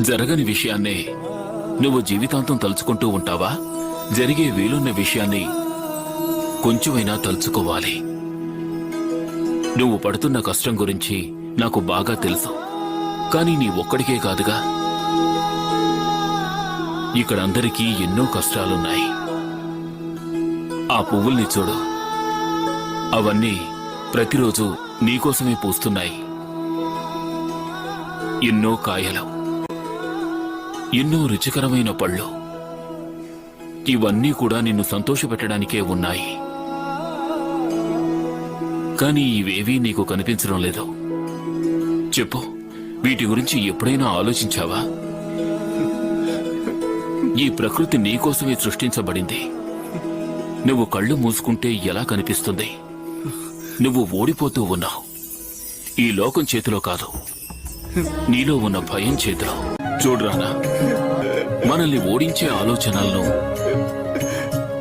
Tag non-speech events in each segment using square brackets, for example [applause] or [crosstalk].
జరగని విషయాన్నే నువ్వు జీవితాంతం తలుచుకుంటూ ఉంటావా? జరిగే వీలున్న విషయాన్ని కొంచెమైనా తలుచుకోవాలి. నువ్వు పడుతున్న కష్టం గురించి నాకు బాగా తెలుసు. కానీ నీ ఒక్కడికే కాదుగా. ఇక్కడ అందరికీ ఎన్నో కష్టాలున్నాయి. ఆ పువ్వుల్ని చూడు. అవన్నీ ప్రతిరోజు నీకోసమే పూస్తున్నాయి. ఎన్నో కాయలు. ఎన్నో రుచికరమైన పళ్ళు. ఇవన్నీ కూడా నిన్ను సంతోషపెట్టడానికే ఉన్నాయి. కానీ ఇవేవీ నీకు కనిపించడం లేదు. చెప్పు వీటి గురించి ఎప్పుడైనా ఆలోచించావా? ఈ ప్రకృతి నీకోసమే సృష్టించబడింది. నువ్వు కళ్ళు మూసుకుంటే ఎలా కనిపిస్తుంది? నువ్వు ఓడిపోతూ ఉన్నావు. ఈ లోకం చేతిలో కాదు. నీలో ఉన్న భయం చేతిలో. చూడరానా మనల్ని ఓడించే ఆలోచనలను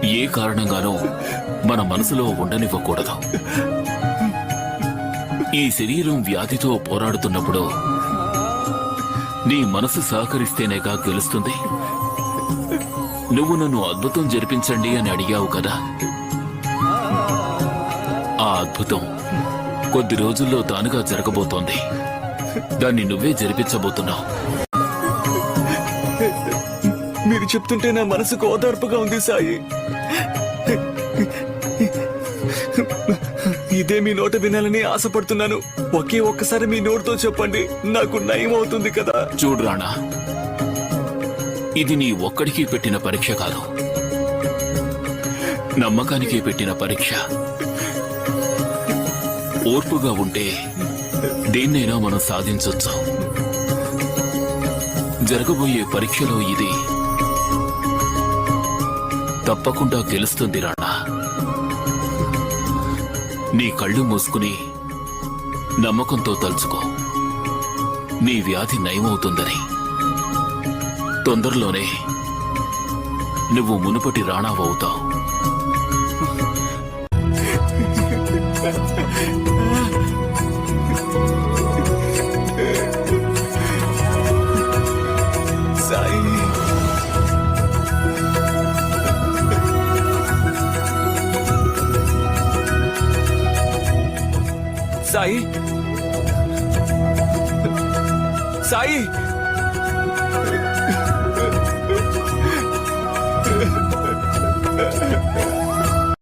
ఏ కారణంగానో మన మనసులో ఉండనివ్వకూడదు. ఈ శరీరం వ్యాధితో పోరాడుతున్నప్పుడు నీ మనసు సహకరిస్తేనేగా గెలుస్తుంది. నువ్వు నన్ను అద్భుతం జరిపించండి అని అడిగావు కదా. ఆ అద్భుతం కొద్ది రోజుల్లో తానుగా జరగబోతోంది. దాన్ని నువ్వే జరిపించబోతున్నావు. మీరు చెప్తుంటే నా మనసుకు ఓదార్పుగా ఉంది సాయి. ఇదే మీ నోట వినాలని ఆశపడుతున్నాను. ఒకే ఒక్కసారి మీ నోటితో చెప్పండి నాకు నయం అవుతుంది కదా. చూడు రాణా ఇది నీ ఒక్కడికి పెట్టిన పరీక్ష కాదు. నమ్మకానికి పెట్టిన పరీక్ష. ఓర్పుగా ఉంటే దేన్నైనా మనం సాధించవచ్చు జరగబోయే పరీక్షలో ఇది తప్పకుండా గెలుస్తుంది రాణా. నీ కళ్ళు మూసుకుని నమ్మకంతో తలుచుకో. నీ వ్యాధి నయమవుతుందని. తొందరలోనే నువ్వు మునుపటి రాణావవుతావు [laughs] సాయి సాయి